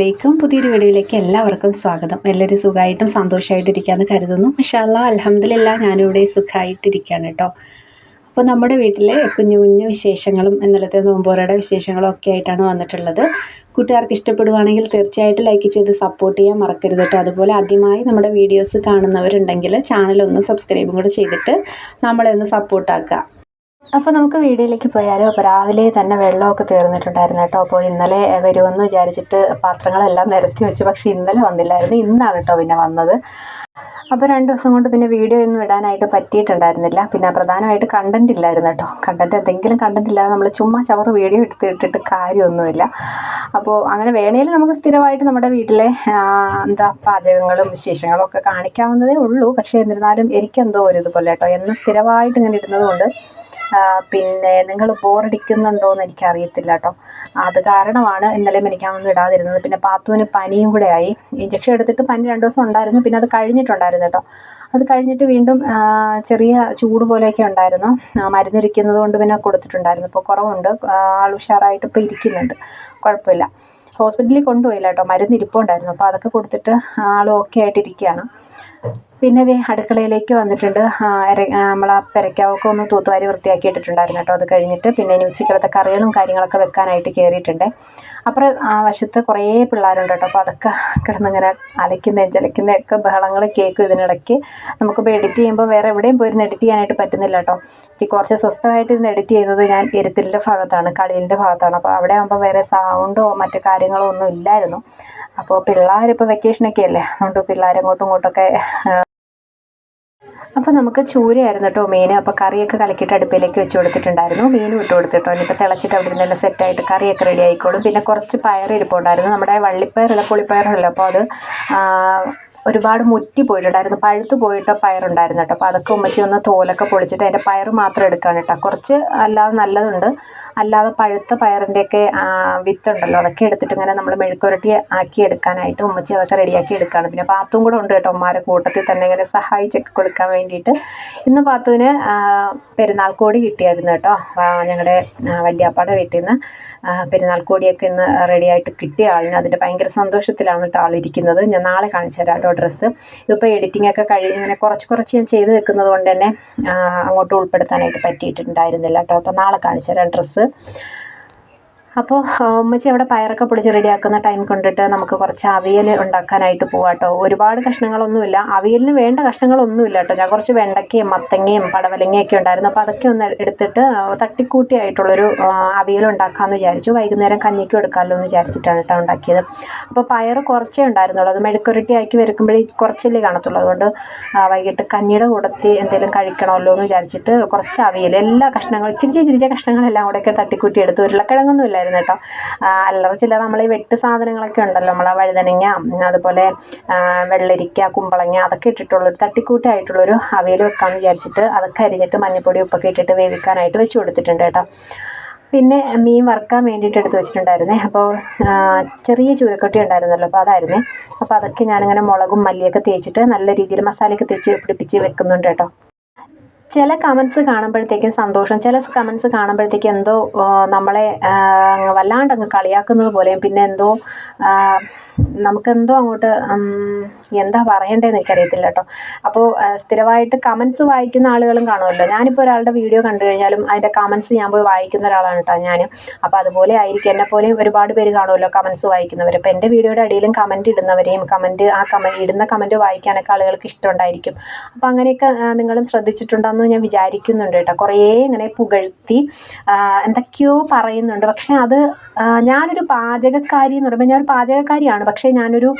അസ്സാം വലൈക്കും പുതിയൊരു വീഡിയോയിലേക്ക് എല്ലാവർക്കും സ്വാഗതം. എല്ലാവരും സുഖമായിട്ടും സന്തോഷമായിട്ടിരിക്കാന്ന് കരുതുന്നു. മഷാല്ല അലഹമ്മദില്ല ഞാനിവിടെ സുഖമായിട്ടിരിക്കുകയാണ് കേട്ടോ. അപ്പോൾ നമ്മുടെ വീട്ടിലെ കുഞ്ഞു കുഞ്ഞു വിശേഷങ്ങളും ഇന്നലത്തെ നോമ്പോറയുടെ വിശേഷങ്ങളും ഒക്കെ ആയിട്ടാണ് വന്നിട്ടുള്ളത്. കൂട്ടുകാർക്ക് ഇഷ്ടപ്പെടുവാണെങ്കിൽ തീർച്ചയായിട്ടും ലൈക്ക് ചെയ്ത് സപ്പോർട്ട് ചെയ്യാൻ മറക്കരുത് കേട്ടോ. അതുപോലെ ആദ്യമായി നമ്മുടെ വീഡിയോസ് കാണുന്നവരുണ്ടെങ്കിൽ ചാനൽ ഒന്ന് സബ്സ്ക്രൈബും കൂടെ ചെയ്തിട്ട് നമ്മളെ ഒന്ന് സപ്പോർട്ടാക്കുക അപ്പോൾ നമുക്ക് വീഡിയോയിലേക്ക് പോയാലോ? അപ്പോൾ രാവിലെ തന്നെ വെള്ളമൊക്കെ തീർന്നിട്ടുണ്ടായിരുന്നു കേട്ടോ. അപ്പോൾ ഇന്നലെ വരുമെന്ന് വിചാരിച്ചിട്ട് പാത്രങ്ങളെല്ലാം നിരത്തി വെച്ചു. പക്ഷേ ഇന്നലെ വന്നില്ലായിരുന്നു. ഇന്നാണ് കേട്ടോ പിന്നെ വന്നത്. അപ്പോൾ രണ്ട് ദിവസം കൊണ്ട് പിന്നെ വീഡിയോ ഒന്നും ഇടാനായിട്ട് പറ്റിയിട്ടുണ്ടായിരുന്നില്ല. പിന്നെ പ്രധാനമായിട്ട് കണ്ടന്റ് ഇല്ലായിരുന്നു കേട്ടോ. കണ്ടന്റ് എന്തെങ്കിലും കണ്ടന്റ് ഇല്ലാതെ നമ്മൾ ചുമ്മാ ചവറ് വീഡിയോ എടുത്ത് ഇട്ടിട്ട് കാര്യമൊന്നുമില്ല. അപ്പോൾ അങ്ങനെ വേണേലും നമുക്ക് സ്ഥിരമായിട്ട് നമ്മുടെ വീട്ടിലെ എന്താ പാചകങ്ങളും വിശേഷങ്ങളും ഒക്കെ കാണിക്കാവുന്നതേ ഉള്ളൂ. പക്ഷേ എന്നിരുന്നാലും എനിക്കെന്തോ ഒരു ഇതുപോലെ കേട്ടോ. എന്നും സ്ഥിരമായിട്ട് ഇങ്ങനെ ഇടുന്നത് കൊണ്ട് ആ, പിന്നെ നിങ്ങൾ ബോറടിക്കുന്നുണ്ടോ എന്ന് എനിക്കറിയത്തില്ല കേട്ടോ അത് കാരണമാണ് ഇന്നലെയും എനിക്കാണെന്ന് ഇടാതിരുന്നത്. പിന്നെ പാത്തുവിന് പനിയും കൂടെ ആയി. ഇഞ്ചക്ഷൻ എടുത്തിട്ട് പനി രണ്ട് ദിവസം ഉണ്ടായിരുന്നു. പിന്നെ അത് കഴിഞ്ഞിട്ടുണ്ടായിരുന്നു കേട്ടോ അത് കഴിഞ്ഞിട്ട് വീണ്ടും ചെറിയ ചൂട് പോലെയൊക്കെ ഉണ്ടായിരുന്നു. മരുന്നിരിക്കുന്നത് കൊണ്ട് പിന്നെ കൊടുത്തിട്ടുണ്ടായിരുന്നു. ഇപ്പോൾ കുറവുണ്ട്. ആൾ ഉഷാറായിട്ട് ഇപ്പോൾ ഇരിക്കുന്നുണ്ട്. കുഴപ്പമില്ല. ഹോസ്പിറ്റലിൽ കൊണ്ടുപോയില്ല കേട്ടോ മരുന്ന് ഇരിപ്പുണ്ടായിരുന്നു. അപ്പോൾ അതൊക്കെ കൊടുത്തിട്ട് ആൾ ഓക്കെ ആയിട്ടിരിക്കുകയാണ്. പിന്നെ ദേ അടുക്കളയിലേക്ക് വന്നിട്ടുണ്ട്. നമ്മൾ ആ പെരയ്ക്കാവൊക്കെ ഒന്ന് തൂത്തുവാരി വൃത്തിയാക്കി ഇട്ടിട്ടുണ്ടായിരുന്നു കേട്ടോ. അത് കഴിഞ്ഞിട്ട് പിന്നെ ഇനി ഉച്ചക്കലത്തെ കറികളും കാര്യങ്ങളൊക്കെ വെക്കാനായിട്ട് കയറിയിട്ടുണ്ട്. അപ്പുറം ആ വശത്ത് കുറേ പിള്ളേരുണ്ട് കേട്ടോ. അപ്പോൾ അതൊക്കെ കിടന്നിങ്ങനെ അലയ്ക്കുന്നതും ചലയ്ക്കുന്നതൊക്കെ ബഹളങ്ങൾ കേൾക്കും ഇതിനിടയ്ക്ക്. നമുക്കിപ്പോൾ എഡിറ്റ് ചെയ്യുമ്പോൾ വേറെ എവിടെയും പോയിരുന്ന് എഡിറ്റ് ചെയ്യാനായിട്ട് പറ്റുന്നില്ല കേട്ടോ. കുറച്ച് സ്വസ്ഥമായിട്ട് ഇരുന്ന് എഡിറ്റ് ചെയ്യുന്നത് ഞാൻ ഇരുത്തിലിന്റെ ഭാഗത്താണ് കളിയിലിന്റെ ഭാഗത്താണ്. അപ്പോൾ അവിടെ ആകുമ്പോൾ വേറെ സൗണ്ടോ മറ്റു കാര്യങ്ങളോ ഒന്നും ഇല്ലായിരുന്നു. അപ്പോൾ പിള്ളേരിപ്പോൾ വെക്കേഷനൊക്കെ അല്ലേ? അതുകൊണ്ട് പിള്ളേരെങ്ങോട്ടും ഇങ്ങോട്ടൊക്കെ അപ്പോൾ നമുക്ക് ചൂരയായിരുന്നു കേട്ടോ മീൻ. അപ്പോൾ കറിയൊക്കെ കലക്കിയിട്ട് അടുപ്പിലേക്ക് വെച്ച് കൊടുത്തിട്ടുണ്ടായിരുന്നു. മീനും ഇട്ട് കൊടുത്തിട്ടോ. ഇനിയിപ്പോൾ തിളച്ചിട്ട് അവിടെ നിന്നെല്ലാം സെറ്റായിട്ട് കറിയൊക്കെ റെഡി ആയിക്കോളും. പിന്നെ കുറച്ച് പയർ ഇരിപ്പുണ്ടായിരുന്നു. നമ്മുടെ വള്ളിപ്പയറുള്ള പുളിപ്പയറുണ്ടല്ലോ അപ്പോൾ അത് ഒരുപാട് മുറ്റി പോയിട്ടുണ്ടായിരുന്നു. പഴുത്തു പോയിട്ട് പയറുണ്ടായിരുന്നു കേട്ടോ. അപ്പോൾ അതൊക്കെ ഉമ്മച്ചി ഒന്ന് തോലൊക്കെ പൊളിച്ചിട്ട് അതിന്റെ പയർ മാത്രം എടുക്കുകയാണ് കേട്ടോ. കുറച്ച് അല്ലാതെ നല്ലതുണ്ട്. അല്ലാതെ പഴുത്ത പയറിന്റെയൊക്കെ വിത്തുണ്ടല്ലോ അതൊക്കെ എടുത്തിട്ട് ഇങ്ങനെ നമ്മൾ മെഴുക്കുരട്ടി ആക്കി എടുക്കാനായിട്ട് ഉമ്മച്ചി അതൊക്കെ റെഡിയാക്കി എടുക്കുകയാണ്. പിന്നെ പാത്തും കൂടെ ഉണ്ട് കേട്ടോ ഉമ്മാരെ കൂട്ടത്തിൽ തന്നെ ഇങ്ങനെ സഹായിച്ചൊക്കെ കൊടുക്കാൻ വേണ്ടിയിട്ട്. ഇന്ന് പാത്തുവിന് പെരുന്നാൾ കോടി കിട്ടിയായിരുന്നു കേട്ടോ. ഞങ്ങളുടെ വല്യാപ്പാടെ വീട്ടിൽ നിന്ന്. പെരുന്നാൾ കോടിയൊക്കെ ഇന്ന് റെഡിയായിട്ട് കിട്ടിയ ആളിന്. അതിന്റെ ഭയങ്കര സന്തോഷത്തിലാണ് കേട്ടോ ആളിരിക്കുന്നത്. ഞാൻ നാളെ കാണിച്ചു തരാം ഡ്രസ്സ്. ഇതിപ്പോൾ എഡിറ്റിംഗ് ഒക്കെ കഴിഞ്ഞ് ഇങ്ങനെ കുറച്ച് കുറച്ച് ഞാൻ ചെയ്ത് വെക്കുന്നത് കൊണ്ട് തന്നെ അങ്ങോട്ട് ഉൾപ്പെടുത്താനായിട്ട് പറ്റിയിട്ടുണ്ടായിരുന്നില്ല കേട്ടോ അപ്പോൾ നാളെ കാണിച്ചു തരാം ഡ്രസ്സ്. അപ്പോൾ ഉമ്മച്ചി അവിടെ പയറൊക്കെ പൊടിച്ച് റെഡിയാക്കുന്ന ടൈം കൊണ്ടിട്ട് നമുക്ക് കുറച്ച് അവിയൽ ഉണ്ടാക്കാനായിട്ട് പോവാം കേട്ടോ ഒരുപാട് കഷ്ണങ്ങളൊന്നുമില്ല. അവിയലിന് വേണ്ട കഷ്ണങ്ങളൊന്നുമില്ല കേട്ടോ. ഞാൻ കുറച്ച് വെണ്ടയ്ക്കയും മത്തങ്ങയും പടവലങ്ങയൊക്കെ ഉണ്ടായിരുന്നു. അപ്പോൾ അതൊക്കെ ഒന്ന് എടുത്തിട്ട് തട്ടിക്കൂട്ടിയായിട്ടുള്ളൊരു അവിയൽ ഉണ്ടാക്കാമെന്ന് വിചാരിച്ചു. വൈകുന്നേരം കഞ്ഞിക്കും എടുക്കാമല്ലോ എന്ന് വിചാരിച്ചിട്ടാണ് കേട്ടോ ഉണ്ടാക്കിയത്. അപ്പോൾ പയർ കുറച്ചേ ഉണ്ടായിരുന്നുള്ളൂ. അത് മെഴുക്കുരുട്ടി ആക്കി വരുമ്പോഴേ കുറച്ചല്ലേ കാണത്തുള്ളൂ. അതുകൊണ്ട് വൈകിട്ട് കഞ്ഞിയുടെ കൊടുത്തി എന്തെങ്കിലും കഴിക്കണമല്ലോ എന്ന് വിചാരിച്ചിട്ട് കുറച്ച് അവിയൽ എല്ലാ കഷ്ണങ്ങളും ഇച്ചിരി ചിരിച്ച കഷ്ണങ്ങളെല്ലാം കൂടെയൊക്കെ തട്ടിക്കൂട്ടി എടുത്ത് ഉരുളക്കിഴങ്ങൊന്നും ഇല്ലായിരുന്നു കേട്ടോ. അല്ലറ ചില നമ്മൾ ഈ വെട്ട് സാധനങ്ങളൊക്കെ ഉണ്ടല്ലോ നമ്മളെ വഴുതനങ്ങ അതുപോലെ വെള്ളരിക്ക കുമ്പളങ്ങ അതൊക്കെ ഇട്ടിട്ടുള്ളൊരു തട്ടിക്കൂട്ടായിട്ടുള്ളൊരു അവയിൽ വെക്കാമെന്ന് വിചാരിച്ചിട്ട് അതൊക്കെ അരിഞ്ഞിട്ട് മഞ്ഞപ്പൊടി ഉപ്പൊക്കെ ഇട്ടിട്ട് വേവിക്കാനായിട്ട് വെച്ച് കൊടുത്തിട്ടുണ്ട് കേട്ടോ. പിന്നെ മീൻ വറുക്കാൻ വേണ്ടിയിട്ട് എടുത്ത് വെച്ചിട്ടുണ്ടായിരുന്നേ. അപ്പോൾ ചെറിയ ചൂരക്കൊട്ടി ഉണ്ടായിരുന്നല്ലോ അപ്പോൾ അതായിരുന്നേ. അപ്പോൾ അതൊക്കെ ഞാനിങ്ങനെ മുളകും മല്ലിയൊക്കെ തേച്ചിട്ട് നല്ല രീതിയിൽ മസാലയൊക്കെ തേച്ച് പിടിപ്പിച്ച് വെക്കുന്നുണ്ട് കേട്ടോ. ചില കമൻസ് കാണുമ്പോഴത്തേക്കും സന്തോഷം ചില കമൻസ് കാണുമ്പോഴത്തേക്കും എന്തോ നമ്മളെ വല്ലാണ്ട് അങ്ങ് കളിയാക്കുന്നത് പോലെയും പിന്നെ എന്തോ നമുക്കെന്തോ അങ്ങോട്ട് എന്താ പറയണ്ടേന്ന് എനിക്കറിയത്തില്ല കേട്ടോ. അപ്പോൾ സ്ഥിരമായിട്ട് കമൻസ് വായിക്കുന്ന ആളുകളും കാണുമല്ലോ. ഞാനിപ്പോൾ ഒരാളുടെ വീഡിയോ കണ്ടു കഴിഞ്ഞാലും അതിന്റെ കമൻസ് ഞാൻ പോയി വായിക്കുന്ന ഒരാളാണ് കേട്ടോ ഞാൻ അപ്പോൾ അതുപോലെ ആയിരിക്കും എന്നെ പോലെയും ഒരുപാട് പേര് കാണുമല്ലോ കമൻസ് വായിക്കുന്നവർ അപ്പോൾ എന്റെ വീഡിയോയുടെ അടിയിലും കമന്റ് ഇടുന്നവരെയും കമന്റ് ആ കമന്റ് ഇടുന്ന കമന്റ് വായിക്കാനൊക്കെ ആളുകൾക്ക് ഇഷ്ടമുണ്ടായിരിക്കും. അപ്പോൾ അങ്ങനെയൊക്കെ നിങ്ങളും ശ്രദ്ധിച്ചിട്ടുണ്ടെന്ന് എന്ന് ഞാൻ വിചാരിക്കുന്നുണ്ട് കേട്ടോ. കുറേ ഇങ്ങനെ പുകഴ്ത്തി എന്തൊക്കെയോ പറയുന്നുണ്ട്. പക്ഷേ അത് ഞാനൊരു പാചകക്കാരി എന്ന് പറയുമ്പോൾ ഞാനൊരു പാചകക്കാരിയാണ്. പക്ഷേ ഞാനൊരു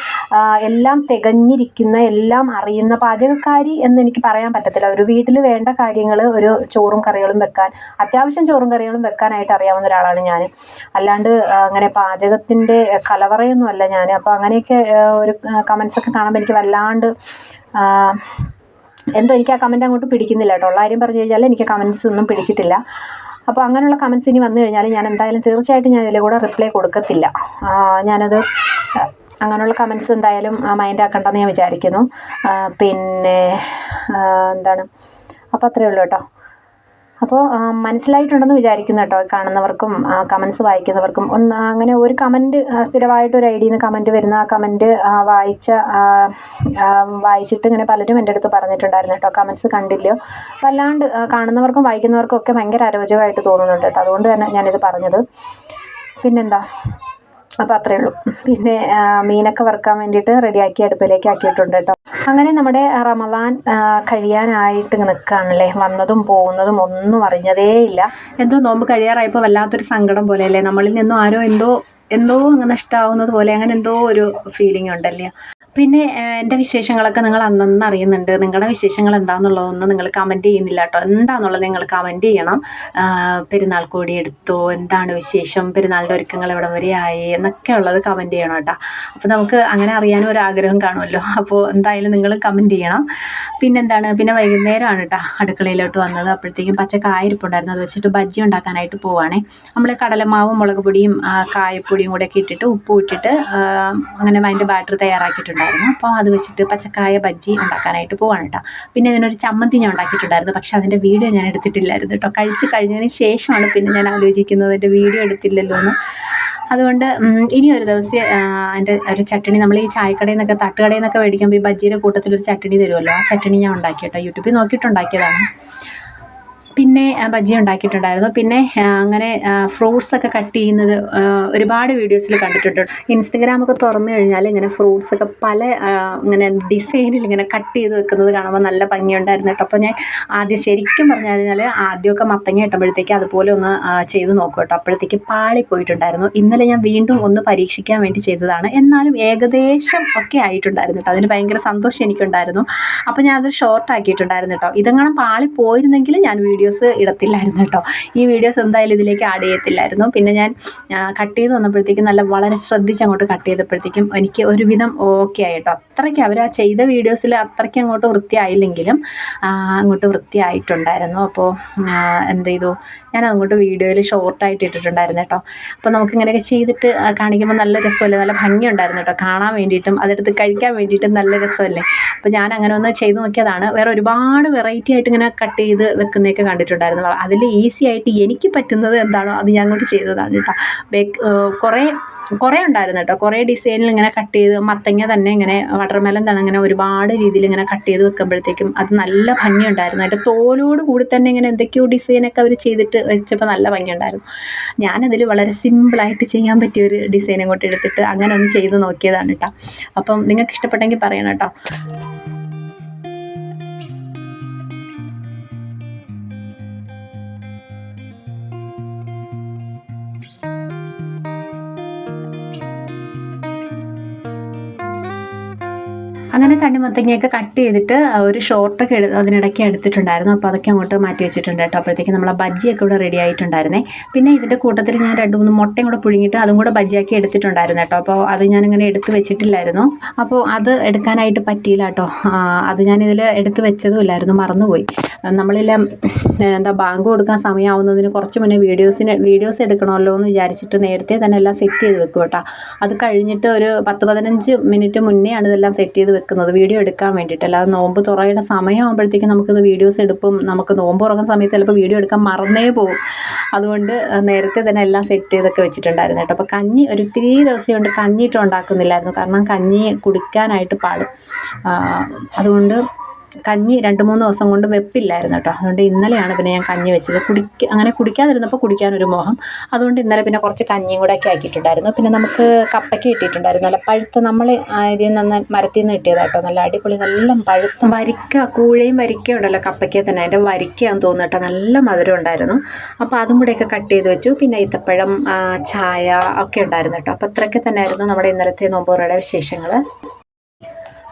എല്ലാം തികഞ്ഞിരിക്കുന്ന എല്ലാം അറിയുന്ന പാചകക്കാരി എന്ന് എനിക്ക് പറയാൻ പറ്റത്തില്ല. ഒരു വീട്ടിൽ വേണ്ട കാര്യങ്ങൾ ഒരു ചോറും കറികളും വെക്കാൻ അത്യാവശ്യം ചോറും കറികളും വെക്കാനായിട്ട് അറിയാവുന്ന ഒരാളാണ് ഞാൻ അല്ലാണ്ട് അങ്ങനെ പാചകത്തിന്റെ കലവറയൊന്നും അല്ല ഞാൻ അപ്പോൾ അങ്ങനെയൊക്കെ ഒരു കമൻസൊക്കെ കാണുമ്പോൾ എനിക്ക് വല്ലാണ്ട് എന്തോ എനിക്ക് ആ കമന്റ് അങ്ങോട്ട് പിടിക്കുന്നില്ല കേട്ടോ. ഉള്ള പറഞ്ഞു കഴിഞ്ഞാൽ എനിക്ക് കമൻസ് ഒന്നും പിടിച്ചിട്ടില്ല. അപ്പോൾ അങ്ങനെയുള്ള കമൻസ് ഇനി വന്നു കഴിഞ്ഞാൽ ഞാൻ എന്തായാലും തീർച്ചയായിട്ടും ഞാൻ ഇതിൽ കൂടെ റിപ്ലൈ കൊടുക്കത്തില്ല ഞാനത് അങ്ങനെയുള്ള കമൻസ് എന്തായാലും മൈൻഡ് ആക്കണ്ടെന്ന് ഞാൻ വിചാരിക്കുന്നു. പിന്നെ എന്താണ്? അപ്പോൾ അത്രയേ ഉള്ളൂ കേട്ടോ. അപ്പോൾ മനസ്സിലായിട്ടുണ്ടെന്ന് വിചാരിക്കുന്നു കേട്ടോ കാണുന്നവർക്കും കമൻസ് വായിക്കുന്നവർക്കും. ഒന്ന് അങ്ങനെ ഒരു കമന്റ് സ്ഥിരമായിട്ട് ഒരു ഐഡിയിൽ നിന്ന് കമന്റ് വരുന്ന ആ കമന്റ് വായിച്ച വായിച്ചിട്ട് ഇങ്ങനെ പലരും എന്റെ അടുത്ത് പറഞ്ഞിട്ടുണ്ടായിരുന്നു കേട്ടോ കമൻസ് കണ്ടില്ലയോ. വല്ലാണ്ട് കാണുന്നവർക്കും വായിക്കുന്നവർക്കും ഒക്കെ ഭയങ്കര അരോചകമായിട്ട് തോന്നുന്നുണ്ട് കേട്ടോ അതുകൊണ്ട് തന്നെ ഞാനിത് പറഞ്ഞത്. പിന്നെന്താ? അപ്പോൾ അത്രയേ ഉള്ളൂ. പിന്നെ മീനൊക്കെ വറുക്കാൻ വേണ്ടിയിട്ട് റെഡിയാക്കി അടുപ്പിലേക്ക് ആക്കിയിട്ടുണ്ട് കേട്ടോ. അങ്ങനെ നമ്മുടെ റമദാൻ കഴിയാനായിട്ട് നിൽക്കുകയാണല്ലേ വന്നതും പോകുന്നതും ഒന്നും അറിഞ്ഞതേ ഇല്ല. എന്തോ നോമ്പ് കഴിയാറായപ്പോൾ വല്ലാത്തൊരു സങ്കടം പോലെയല്ലേ നമ്മളിൽ നിന്നും ആരോ എന്തോ എന്തോ അങ്ങ് നഷ്ടമാവുന്നത് പോലെ അങ്ങനെ എന്തോ ഒരു ഫീലിംഗ് ഉണ്ടല്ലേ? പിന്നെ എന്റെ വിശേഷങ്ങളൊക്കെ നിങ്ങൾ അന്നന്ന് അറിയുന്നുണ്ട്. നിങ്ങളുടെ വിശേഷങ്ങൾ എന്താണെന്നുള്ളതൊന്നും നിങ്ങൾ കമന്റ് ചെയ്യുന്നില്ല കേട്ടോ എന്താണെന്നുള്ളത് നിങ്ങൾ കമന്റ് ചെയ്യണം. പെരുന്നാൾ കോടി എടുത്തോ എന്താണ് വിശേഷം പെരുന്നാളിന്റെ ഒരുക്കങ്ങൾ എവിടം വരെ ആയി എന്നൊക്കെ ഉള്ളത് കമന്റ് ചെയ്യണം കേട്ടോ അപ്പോൾ നമുക്ക് അങ്ങനെ അറിയാനും ഒരു ആഗ്രഹം കാണുമല്ലോ. അപ്പോൾ എന്തായാലും നിങ്ങൾ കമന്റ് ചെയ്യണം. പിന്നെന്താണ്? പിന്നെ വൈകുന്നേരമാണ് കേട്ടോ അടുക്കളയിലോട്ട് വന്നത്. അപ്പോഴത്തേക്കും പച്ച കായിരിപ്പുണ്ടായിരുന്നു അത് വെച്ചിട്ട് ബജ്ജി ഉണ്ടാക്കാനായിട്ട് പോവുകയാണേ നമ്മൾ കടലമാവും മുളക് പൊടിയും കായപ്പൊടിയും കൂടെ ഒക്കെ ഇട്ടിട്ട് ഉപ്പും ഇട്ടിട്ട് അങ്ങനെ അതിന്റെ ബാറ്റർ തയ്യാറാക്കിയിട്ടുണ്ടായിരുന്നു അപ്പോൾ അത് വെച്ചിട്ട് പച്ചക്കായ ബജ്ജി ഉണ്ടാക്കാനായിട്ട് പോവാണ് കേട്ടോ പിന്നെ ഇതിനൊരു ചമ്മന്തി ഞാൻ ഉണ്ടാക്കിയിട്ടുണ്ടായിരുന്നു. പക്ഷേ അതിന്റെ വീഡിയോ ഞാൻ എടുത്തിട്ടില്ലായിരുന്നു കേട്ടോ കഴിച്ച് കഴിഞ്ഞതിന് ശേഷമാണ് പിന്നെ ഞാൻ ആലോചിക്കുന്നത് എന്റെ വീഡിയോ എടുത്തില്ലല്ലോ എന്ന്. അതുകൊണ്ട് ഇനി ഒരു ദിവസം എന്റെ ഒരു ചട്ടണി നമ്മൾ ഈ ചായക്കടയിൽ നിന്നൊക്കെ തട്ടുകടയിൽ നിന്നൊക്കെ മേടിക്കുമ്പോൾ ഈ ബജ്ജിയുടെ കൂട്ടത്തിലൊരു ചട്ടണി തരുമല്ലോ. ആ ചട്ടണി ഞാൻ ഉണ്ടാക്കി കേട്ടോ യൂട്യൂബിൽ നോക്കിയിട്ടുണ്ടാക്കിയതാണ്. പിന്നെ ബജ്ജി ഉണ്ടാക്കിയിട്ടുണ്ടായിരുന്നു. പിന്നെ അങ്ങനെ ഫ്രൂട്ട്സ് ഒക്കെ കട്ട് ചെയ്യുന്നത് ഒരുപാട് വീഡിയോസിൽ കണ്ടിട്ടുണ്ട്. ഇൻസ്റ്റഗ്രാമൊക്കെ തുറന്നു കഴിഞ്ഞാൽ ഇങ്ങനെ ഫ്രൂട്ട്സ് ഒക്കെ പല ഇങ്ങനെ ഡിസൈനിൽ ഇങ്ങനെ കട്ട് ചെയ്ത് വെക്കുന്നത് കാണുമ്പോൾ നല്ല ഭംഗിയുണ്ടായിരുന്നു കേട്ടോ. അപ്പോൾ ഞാൻ ആദ്യം ശരിക്കും പറഞ്ഞു കഴിഞ്ഞാൽ ആദ്യമൊക്കെ മത്തങ്ങ ഇട്ടപ്പോഴത്തേക്ക് അതുപോലെ ഒന്ന് ചെയ്ത് നോക്കും കേട്ടോ. അപ്പോഴത്തേക്ക് പാളി പോയിട്ടുണ്ടായിരുന്നു. ഇന്നലെ ഞാൻ വീണ്ടും ഒന്ന് പരീക്ഷിക്കാൻ വേണ്ടി ചെയ്തതാണ്. എന്നാലും ഏകദേശം ഒക്കെ ആയിട്ടുണ്ടായിരുന്നു കേട്ടോ. അതിന് ഭയങ്കര സന്തോഷം എനിക്കുണ്ടായിരുന്നു. അപ്പോൾ ഞാൻ അതൊരു ഷോർട്ട് ആക്കിയിട്ടുണ്ടായിരുന്നു കേട്ടോ. ഇതെങ്ങനെ പാളി പോയിരുന്നെങ്കിൽ ഞാൻ വീഡിയോസ് ഇടത്തില്ലായിരുന്നു കേട്ടോ. ഈ വീഡിയോസ് എന്തായാലും ഇതിലേക്ക് ആഡ് ചെയ്യത്തില്ലായിരുന്നു. പിന്നെ ഞാൻ കട്ട് ചെയ്ത് വന്നപ്പോഴത്തേക്കും നല്ല വളരെ ശ്രദ്ധിച്ച് അങ്ങോട്ട് കട്ട് ചെയ്തപ്പോഴത്തേക്കും എനിക്ക് ഒരുവിധം ഓക്കെ ആയി കേട്ടോ. അത്രയ്ക്ക് അവർ ആ ചെയ്ത വീഡിയോസിൽ അത്രയ്ക്ക് അങ്ങോട്ട് വൃത്തിയായില്ലെങ്കിലും അങ്ങോട്ട് വൃത്തിയായിട്ടുണ്ടായിരുന്നു. അപ്പോൾ എന്ത് ചെയ്തു? ഞാൻ അങ്ങോട്ട് വീഡിയോയിൽ ഷോർട്ടായിട്ട് ഇട്ടിട്ടുണ്ടായിരുന്നു കേട്ടോ. അപ്പോൾ നമുക്ക് ഇങ്ങനെയൊക്കെ ചെയ്തിട്ട് കാണിക്കുമ്പോൾ നല്ല രസമല്ലേ? നല്ല ഭംഗിയുണ്ടായിരുന്നു കേട്ടോ. കാണാൻ വേണ്ടിയിട്ടും അതെടുത്ത് കഴിക്കാൻ വേണ്ടിയിട്ടും നല്ല രസമല്ലേ? അപ്പോൾ ഞാൻ അങ്ങനെ ഒന്ന് ചെയ്ത് നോക്കിയതാണ്. വേറെ ഒരുപാട് വെറൈറ്റി ആയിട്ട് ഇങ്ങനെ കട്ട് ചെയ്ത് വെക്കുന്നതൊക്കെ കണ്ടിട്ടുണ്ടായിരുന്നു അതിൽ ഈസി ആയിട്ട് എനിക്ക് പറ്റുന്നത് എന്താണോ അത് അങ്ങോട്ട് ചെയ്തതാണ് കേട്ടോ. ബേക്ക് കുറേ കുറേ ഉണ്ടായിരുന്നു കേട്ടോ. കുറേ ഡിസൈനിൽ ഇങ്ങനെ കട്ട് ചെയ്ത് മത്തങ്ങ തന്നെ ഇങ്ങനെ വാട്ടർമെലൻ തന്നെ ഇങ്ങനെ ഒരുപാട് രീതിയിൽ ഇങ്ങനെ കട്ട് ചെയ്ത് വെക്കുമ്പോഴത്തേക്കും അത് നല്ല ഭംഗിയുണ്ടായിരുന്നു അതിന്റെ തോലോട് കൂടി തന്നെ ഇങ്ങനെ എന്തൊക്കെയോ ഡിസൈനൊക്കെ അവർ ചെയ്തിട്ട് വെച്ചപ്പോൾ നല്ല ഭംഗിയുണ്ടായിരുന്നു ഞാനതിൽ വളരെ സിമ്പിളായിട്ട് ചെയ്യാൻ പറ്റിയ ഒരു ഡിസൈൻ അങ്ങോട്ട് എടുത്തിട്ട് അങ്ങനെ ഒന്ന് ചെയ്ത് നോക്കിയതാണ് കേട്ടോ. അപ്പം നിങ്ങൾക്ക് ഇഷ്ടപ്പെട്ടെങ്കിൽ പറയണം കേട്ടോ. അങ്ങനെ തണ്ണിമത്തങ്ങയൊക്കെ കട്ട് ചെയ്തിട്ട് ഒരു ഷോർട്ടൊക്കെ എടു അതിനിടയ്ക്ക് എടുത്തിട്ടുണ്ടായിരുന്നു. അപ്പോൾ അതൊക്കെ അങ്ങോട്ട് മാറ്റി വെച്ചിട്ടുണ്ട് കേട്ടോ. അപ്പോഴത്തേക്ക് നമ്മളെ ബജ്ജിയൊക്കെ ഇവിടെ റെഡി ആയിട്ടുണ്ടായിരുന്നേ. പിന്നെ ഇതിന്റെ കൂട്ടത്തിൽ ഞാൻ രണ്ട് മൂന്ന് മുട്ടയും കൂടെ പുഴുങ്ങിയിട്ട് അതും കൂടെ ബജ്ജിയാക്കി എടുത്തിട്ടുണ്ടായിരുന്നു കേട്ടോ. അപ്പോൾ അത് ഞാനിങ്ങനെ എടുത്ത് വെച്ചിട്ടില്ലായിരുന്നു. അപ്പോൾ അത് എടുക്കാനായിട്ട് പറ്റിയില്ല കേട്ടോ. അത് ഞാനിതിൽ എടുത്ത് വെച്ചതുമില്ലായിരുന്നു മറന്നുപോയി. നമ്മളെല്ലാം എന്താ ബാങ്ക് കൊടുക്കാൻ സമയമാവുന്നതിന് കുറച്ച് മുന്നേ വീഡിയോസിന് വീഡിയോസ് എടുക്കണമല്ലോ എന്ന് വിചാരിച്ചിട്ട് നേരത്തെ തന്നെ എല്ലാം സെറ്റ് ചെയ്ത് വെക്കും കേട്ടോ. അത് കഴിഞ്ഞിട്ട് ഒരു പത്ത് പതിനഞ്ച് മിനിറ്റ് മുന്നേ ആണ് ഇതെല്ലാം സെറ്റ് ചെയ്ത് വെക്കുന്നത് വീഡിയോ എടുക്കാൻ വേണ്ടിയിട്ട്. അല്ലാതെ നോമ്പ് തുറയുടെ സമയമാകുമ്പോഴത്തേക്കും നമുക്കിത് വീഡിയോസ് എടുപ്പും നമുക്ക് നോമ്പ് തുറക്കുന്ന സമയത്ത് ചിലപ്പോൾ വീഡിയോ എടുക്കാൻ മറന്നേ പോകും. അതുകൊണ്ട് നേരത്തെ തന്നെ എല്ലാം സെറ്റ് ചെയ്തൊക്കെ വെച്ചിട്ടുണ്ടായിരുന്നു കേട്ടോ. അപ്പോൾ കഞ്ഞി ഒരു ഇത്തിരി ദിവസം കൊണ്ട് കഞ്ഞിട്ട് ഉണ്ടാക്കുന്നില്ലായിരുന്നു. കാരണം കഞ്ഞി കുടിക്കാനായിട്ട് പാടും. അതുകൊണ്ട് കഞ്ഞി രണ്ട് മൂന്ന് ദിവസം കൊണ്ട് വെപ്പില്ലായിരുന്നു കേട്ടോ. അതുകൊണ്ട് ഇന്നലെയാണ് പിന്നെ ഞാൻ കഞ്ഞി വെച്ചത്. കുടിക്ക അങ്ങനെ കുടിക്കാതിരുന്നപ്പോൾ കുടിക്കാനൊരു മോഹം. അതുകൊണ്ട് ഇന്നലെ പിന്നെ കുറച്ച് കഞ്ഞിയും കൂടെ ഒക്കെ ആക്കിയിട്ടുണ്ടായിരുന്നു. പിന്നെ നമുക്ക് കപ്പയ്ക്ക് കിട്ടിയിട്ടുണ്ടായിരുന്നു. നല്ല പഴുത്ത നമ്മൾ ഇതിൽ നിന്ന് മരത്തിൽ നിന്ന് കിട്ടിയതായിട്ടോ നല്ല അടിപൊളി നല്ല പഴുത്ത വരിക്ക കൂഴയും വരിക്കയും ഉണ്ടല്ലോ കപ്പയ്ക്ക് തന്നെ. അതിന്റെ വരിക്കയാന്ന് തോന്നുന്നു നല്ല മധുരം ഉണ്ടായിരുന്നു. അപ്പോൾ അതും കൂടെയൊക്കെ കട്ട് ചെയ്ത് വെച്ചു. പിന്നെ ഈത്തപ്പഴം ആ, ചായ ഒക്കെ ഉണ്ടായിരുന്നു കേട്ടോ. അപ്പോൾ തന്നെ തന്നെയായിരുന്നു നമ്മുടെ ഇന്നലത്തെ നോമ്പോറയുടെ വിശേഷങ്ങൾ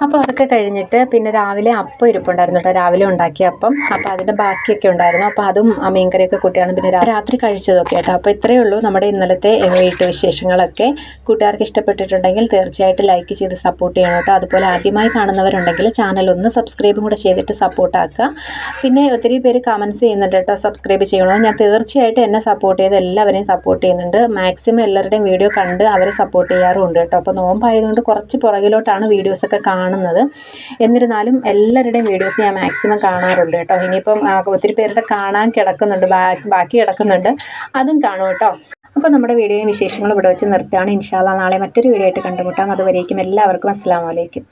അപ്പോൾ അതൊക്കെ കഴിഞ്ഞിട്ട് പിന്നെ രാവിലെ അപ്പം ഇരിപ്പുണ്ടായിരുന്നു കേട്ടോ. രാവിലെ ഉണ്ടാക്കിയ അപ്പം. അപ്പോൾ അതിന്റെ ബാക്കിയൊക്കെ ഉണ്ടായിരുന്നു. അപ്പോൾ അതും ആ മീൻകറിയൊക്കെ കൂട്ടിയാണ് പിന്നെ രാത്രി കഴിച്ചതൊക്കെ കേട്ടോ. അപ്പോൾ ഇത്രയേ ഉള്ളൂ നമ്മുടെ ഇന്നലത്തെ വീട്ടുവിശേഷങ്ങളൊക്കെ കൂട്ടുകാർക്ക് ഇഷ്ടപ്പെട്ടിട്ടുണ്ടെങ്കിൽ തീർച്ചയായിട്ടും ലൈക്ക് ചെയ്ത് സപ്പോർട്ട് ചെയ്യണം കേട്ടോ. അതുപോലെ ആദ്യമായി കാണുന്നവരുണ്ടെങ്കിൽ ചാനൽ ഒന്ന് സബ്സ്ക്രൈബും കൂടെ ചെയ്തിട്ട് സപ്പോർട്ടാക്കുക പിന്നെ ഒത്തിരി പേര് കമൻസ് ചെയ്യുന്നുണ്ട് കേട്ടോ. സബ്സ്ക്രൈബ് ചെയ്യണമെന്ന് ഞാൻ തീർച്ചയായിട്ടും എന്നെ സപ്പോർട്ട് ചെയ്ത് എല്ലാവരെയും സപ്പോർട്ട് ചെയ്യുന്നുണ്ട്. മാക്സിമം എല്ലാവരുടെയും വീഡിയോ കണ്ട് അവരെ സപ്പോർട്ട് ചെയ്യാറുമുണ്ട് കേട്ടോ. അപ്പോൾ നോമ്പായതുകൊണ്ട് കുറച്ച് പുറകിലോട്ടാണ് വീഡിയോസൊക്കെ കാണുന്നത്. എന്നിരുന്നാലും എല്ലാവരുടെയും വീഡിയോസ് ഞാൻ മാക്സിമം കാണാറുണ്ട് കേട്ടോ. ഇനിയിപ്പം ഒത്തിരി പേരുടെ കാണാൻ കിടക്കുന്നുണ്ട് ബാക്കി കിടക്കുന്നുണ്ട്. അതും കാണും കേട്ടോ. അപ്പോൾ നമ്മുടെ വീഡിയോയും വിശേഷങ്ങളും ഇവിടെ വെച്ച് നിർത്തുകയാണ്. ഇൻഷാല്ല നാളെ മറ്റൊരു വീഡിയോ ആയിട്ട് കണ്ടുമുട്ടാം. അതുവരേക്കും എല്ലാവർക്കും അസ്സാം വലൈക്കും